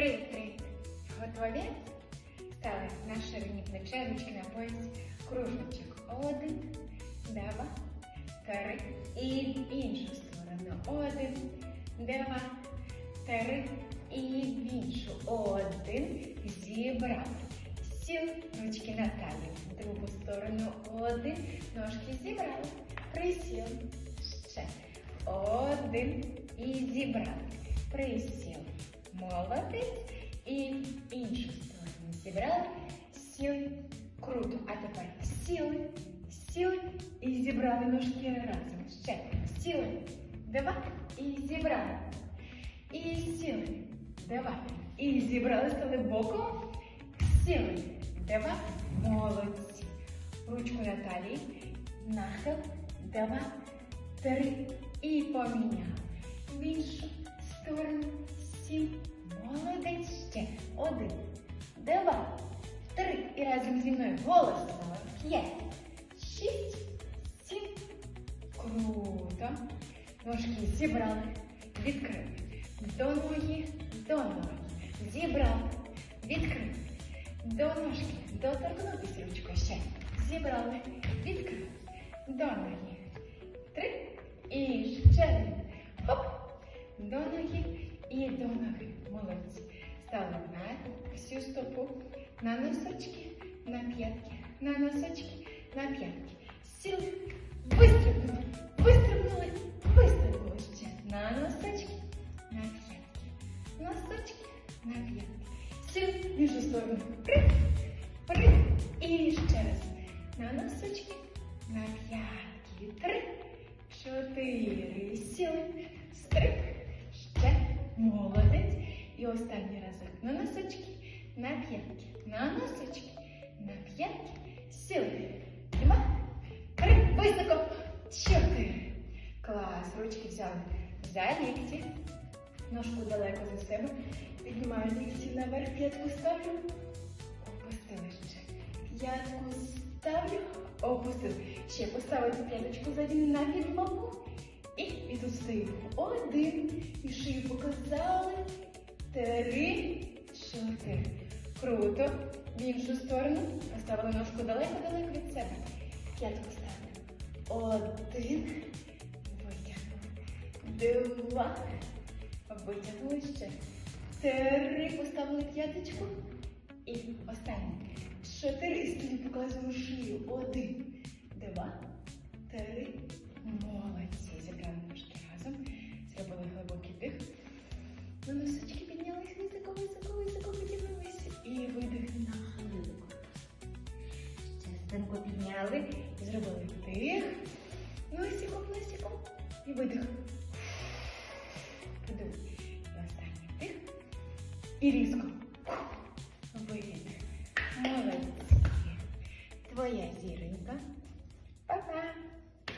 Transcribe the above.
Привіт-привіт! Готові? Стали на ширині плече, на поясі, кружочок. Один, два, три. І в іншу сторону. Один, два, три. І в іншу. Один. Зібрали. Сіл, ручки на талію. В другу сторону. Один. Ножки зібрали. Присіл. Ще. Один. І зібрали. Присіл. Молодець. І іншу сторону зібрали. Сіл. Круто. А тепер сіли. Сіли і зібрали ножки разом. Ще. Сіли. Два. І зібрали. І сіли. Два. І зібрали стали боком. Сіли. Два. Молодці. Ручку на талії. Нахил. Два. Три. І поміняли. Мною голосно. П'ять. Шість. Сім. Круто. Ножки зібрали. Відкрили. До ноги. До ноги. Зібрали. Відкрили. До ножки. Доторкнутися ручкою ще. Зібрали. Відкрили. До ноги. Три. І ще один. Хоп. До ноги і до ноги. Молодці. Стали на всю стопу. На носочки, на п'ятки. На носочки, на п'ятки. Сіли. Вистрибнули. Вистрибнули. Вистрибнули ще. На носочки, на п'ятки. Носочки, на п'ятки. Сіли в сторону. При. При. І ще раз. На носочки, на п'ятки. Три. Чотири. Сіли. Стрик. Ще. Молодець. І останній разок. На носочки, на п'ятки. На носочки, на п'ятки. Сіли. Два. Три. Високо. Чотири. Клас. Ручки взяли за лікті. Ножку далеко за себе. Піднімаю лікті наверх. П'ятку ставлю. Опустили ще. П'ятку ставлю. Опустили. Ще поставити п'яточку ззаді на підлогу. І, і тут. Один. І шию показали. Три. Чотири. Круто. В іншу сторону. Поставили ножку далеко-далеко від себе. П'ятку ставлю. Один. Витягнули. Два. Витягнули ще. Три. Поставили п'яточку. І останнє. Чотири. І стою показую шию. Один. Два. Три. Молодці. Зібрали ножки разом. Зробили глибокий дих. На носочки спинку підняли і зробили вдих. Носиком, носиком. І видих. Подивись. Останній вдих. І різко. Видих. Молодці. Твоя зіронька.